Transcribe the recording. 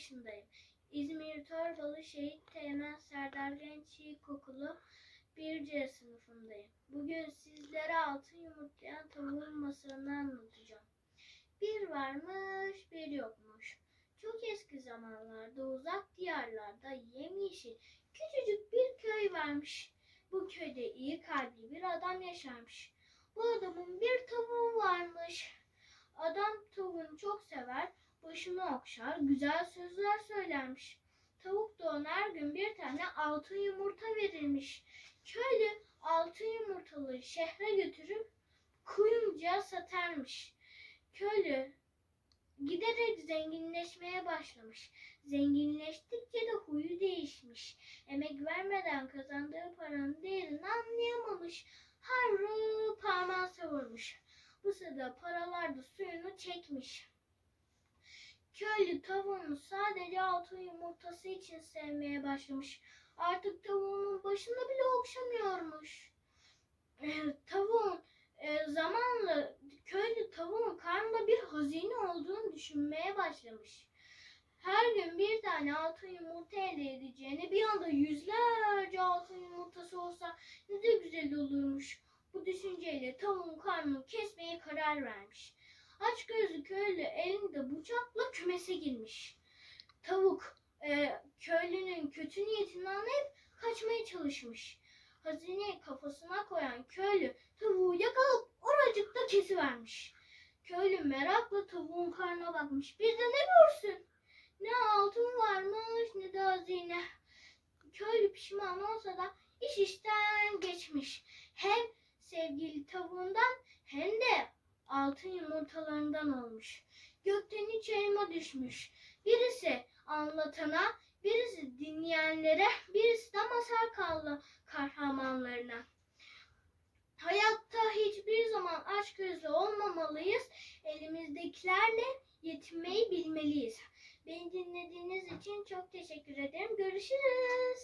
yaşındayım. İzmir Torbalı Şehit Teğmen Serdar Genç İlkokulu 1C sınıfındayım. Bugün sizlere altın yumurtlayan tavuğun masalını anlatacağım. Bir varmış, bir yokmuş. Çok eski zamanlarda uzak diyarlarda yemyeşil küçücük bir köy varmış. Bu köyde iyi kalpli bir adam yaşarmış. Bu adamın bir tavuğu varmış. Adam tavuğunu çok sever, başını okşar, güzel sözler söylermiş. Tavuk ona her gün bir tane altın yumurta verirmiş. Köylü altın yumurtaları şehre götürüp kuyumcuya satarmış. Köylü giderek zenginleşmeye başlamış. Zenginleştikçe de huyu değişmiş. Emek vermeden kazandığı paranın değerini anlayamamış. Harru parmağı savurmuş. Bu sırada paralar da suyunu çekmiş. Köylü tavuğunu sadece altın yumurtası için sevmeye başlamış. Artık tavuğunun başında bile okşamıyormuş. Ee, tavuğun e, zamanla köylü tavuğun karnında bir hazine olduğunu düşünmeye başlamış. Her gün bir tane altın yumurta elde edeceğine bir anda yüzlerce altın yumurtası olsa ne de güzel olurmuş. Bu düşünceyle tavuğun karnını kesmeye karar vermiş. Aç gözlü köylü elinde bıçakla kümese girmiş. Tavuk e, köylünün kötü niyetini anlayıp kaçmaya çalışmış. Hazineyi kafasına koyan köylü tavuğu yakalayıp oracıkta kesivermiş. Köylü merakla tavuğun karnına bakmış. Bir de ne görsün? Ne altın varmış ne de hazine. Köylü pişman olsa da iş işten geçmiş. Hem sevgili tavuğundan hem de altın yumurtalarından olmuş. Gökten üç elma düşmüş. Birisi anlatana, birisi dinleyenlere, birisi de masal kahramanlarına. Hayatta hiçbir zaman aç gözlü olmamalıyız. Elimizdekilerle yetinmeyi bilmeliyiz. Beni dinlediğiniz için çok teşekkür ederim. Görüşürüz.